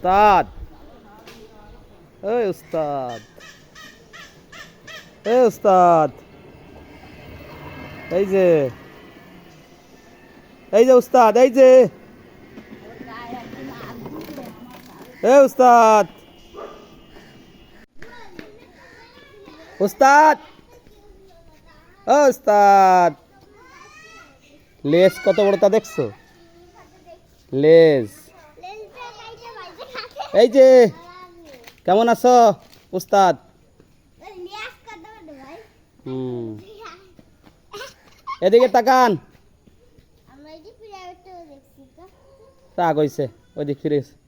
উস্তাদ এই উস্তাদ এই উস্তাদ এই যে এই যে উস্তাদ এই যে এই উস্তাদ। উস্তাদ। ও উস্তাদ। লেজ কত বড় তা দেখছ? লেজ। এই যে কেমন আছো উস্তাদ? হুম। এদিকে তাকান। রাগ হইছে ওইদিক ফিরে গেছে।